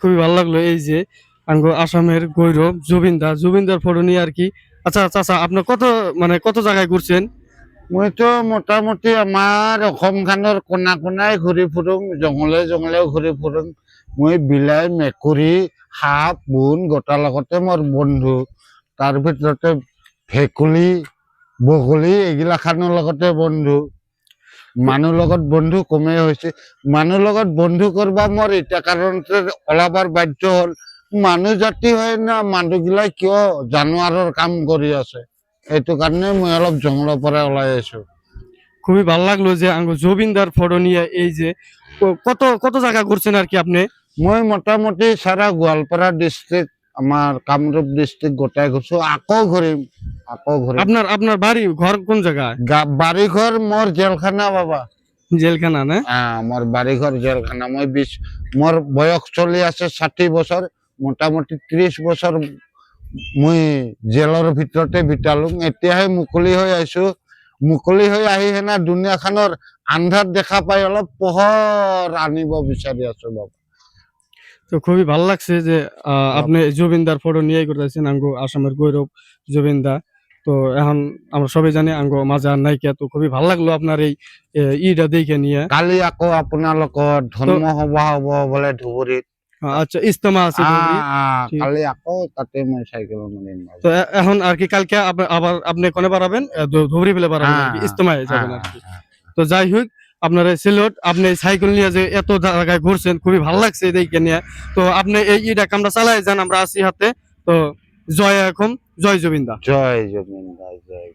খুবই ভালো লাগল এই যে আসামের গৌরব, জুবিনদা। জুবিনদার ফটো নিয়ে আর কি। আচ্ছা চাচা আপনি কত মানে কত জায়গায় ঘুরছেন? মইতো মোটামুটি আমাৰ অসমখনৰ কোনা কোনাই ঘূৰি ফুৰোঁ, জংঘলে জংঘলেও ঘূৰি ফুৰোঁ। মই বিলাই, মেকুৰী, সাপ, বোন, গোটাৰ লগতে মোৰ বন্ধু। তাৰ ভিতৰতে ভেকুলী, বগলী, এইগিলাখানৰ লগতে বন্ধু। মানুহ লগত বন্ধু কমেই হৈছে। মানুহ লগত বন্ধু কৰবা মোৰ এতিয়া কাৰণতে ওলাবাৰ বাধ্য হ'ল। মানুহ জাতি হয় না মানুহগিলাই কিয় জানুৱাৰৰ কাম কৰি আছে? সেইটো কাৰণে মই অলপ জংঘলৰ পৰা ওলাই আহিছোঁ। খুবই ভালো লাগল যে আঙ্গ জুবিনদার এই যে কত কত জায়গা ঘুরছেন আর কি আপনি? মই মোটামুটি চাৰা গোৱালপাৰা ডিষ্ট্ৰিক্ট আমাৰ কামৰূপ ডিষ্ট্ৰিক্ট গোটাই আকৌ ঘূৰিম আকৌ ঘূৰিম। আপনার আপনার বাড়ি ঘর কোন জায়গায়? গা- বাৰীঘৰ মোৰ জেলখানা বাবা। জেলখানা না? আহ, মোৰ বাৰীঘৰ জেলখানা। মই বিশ মোৰ বয়স চলি আছে ষাঠি বছৰ মোটামুটি ত্ৰিশ বছৰ মই জেলৰ ভিতৰতে বিতালো। এতিয়াহে মুকলি হৈ আহিছো মুকলি হৈ আহি হেনা দুনিয়াখনৰ আন্ধাৰ দেখা পাই অলপ পোহৰ আনিব বিচাৰি আছো বাবা। তো খুবই ভালো লাগছে যে আপনি জুবিনদার ফটো নিয়ে করতেছেন আঙ্গ আসামের গৌরব জুবিনদা। তো এখন আমরা সবাই জানি আঙ্গ মাজার নাইকিয়া তো খুবই ভালো লাগল আপনার এই ইটা দেখে নিয়ে। কালি আকৌ আপোনালোকৰ ধৰ্ম সভা হ'ব বোলে ধুবুৰীত। আচ্ছা ইস্তেমা আছে। কালি আকৌ তাতে মই চাইকেল মাৰিম তো এখন আর কি কালকে আবার আপনি কোনে বাড়াবেন ধুবড়ি ফেলে বাড়াবেন ইস্তেমায় যাবেন আর। তো যাই হোক আপনার এই সিলেট আপনি সাইকেল নিয়ে যে এত জায়গায় ঘুরছেন খুবই ভালো লাগছে দেখে নিয়ে। তো আপনি এই ইটা কামটা চালাই যান আমরা আছি হাতে। তো জয় এখন জয় জবিন্দা জয় জবিন্দা জয়।